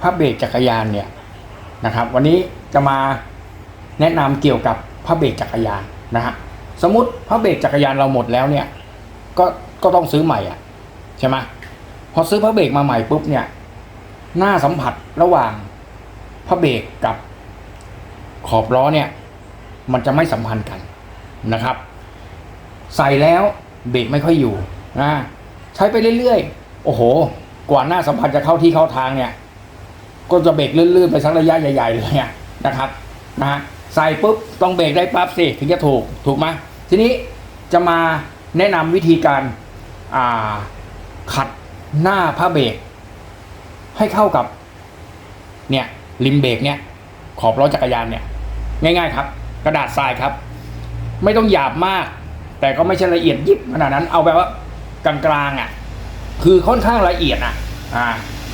ผ้าเบรกจักรยานเนี่ยนะครับ วันนี้จะมาแนะนำเกี่ยวกับผ้าเบรกจักรยานนะฮะสมมติผ้าเบรกจักรยานเราหมดแล้วเนี่ยก็ก็ต้องซื้อใหม่อะใช่ไหมพอซื้อผ้าเบรกมาใหม่ปุ๊บเนี่ยหน้าสัมผัสระหว่างผ้าเบรกกับขอบล้อเนี่ย มันจะไม่สัมพันธ์กันนะครับ ใส่แล้วเบรกไม่ค่อยอยู่นะใช้ไปเรื่อยๆ โอ้โห กว่าหน้าสัมผัสจะเข้าที่เข้าทางเนี่ย ก็จะเบรกลื่นๆไปสักระยะใหญ่ๆเลยเนี่ยนะครับนะฮะใส่ปุ๊บต้องเบรกได้ปั๊บสิถึงจะถูกถูกไหมทีนี้จะมาแนะนำวิธีการอ่าขัดหน้าผ้าเบรกให้เข้ากับเนี่ยริมเบรกเนี่ยขอบล้อจักรยานเนี่ยง่าย ๆ ครับ กระดาษทรายครับ ไม่ต้องหยาบมาก แต่ก็ไม่ใช่ละเอียดยิบขนาดนั้นเอาแบบว่ากลางๆอะคือค่อนข้างละเอียดอะอ่า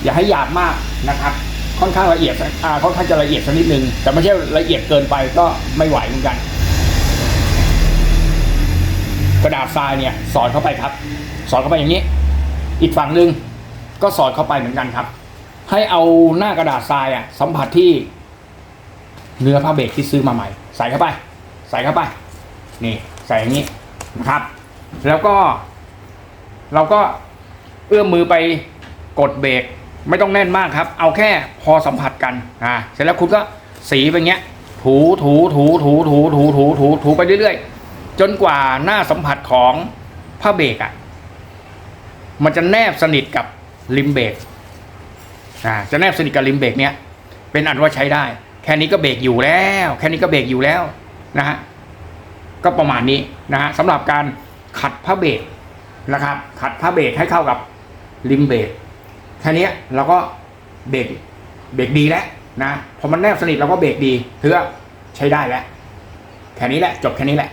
อย่าให้หยาบมากนะครับ ค่อนข้างละเอียดอ่าค่อนข้างจะละเอียดสักนิดนึง แต่ไม่ใช่ละเอียดเกินไปก็ไม่ไหวเหมือนกัน กระดาษทรายเนี่ย สอดเข้าไปครับ สอดเข้าไปอย่างนี้ อีกฝั่งหนึ่งก็สอดเข้าไปเหมือนกันครับ ให้เอาหน้ากระดาษทรายอะ สัมผัสที่ เนื้อผ้าเบรกที่ซื้อมาใหม่ ใส่เข้าไป ใส่เข้าไป นี่ ใส่อย่างนี้นะครับ แล้วก็ เราก็เอื้อมมือไปกดเบรก ไม่ต้องแน่นมากครับ เอาแค่พอสัมผัสกันอ่าเสร็จแล้วคุณก็สีไปเงี้ย ถูถูถูถูถูถูถูถูถูไปเรื่อยๆ จนกว่าหน้าสัมผัสของผ้าเบรกอะ มันจะแนบสนิทกับริมเบรกอ่าจะแนบสนิทกับริมเบรกเนี้ยเป็นอันว่าใช้ได้ แค่นี้ก็เบรกอยู่แล้ว แค่นี้ก็เบรกอยู่แล้วนะฮะก็ประมาณนี้นะฮะสำหรับการขัดผ้าเบรกนะครับ ขัดผ้าเบรกให้เข้ากับริมเบรก ค่นี้เราก็เบรกเบรกดีแล้วนะพอมันแนบสนิทเราก็เบรกดีถือว่าใช้ได้แล้วแค่นี้แหละจบแค่นี้แหละ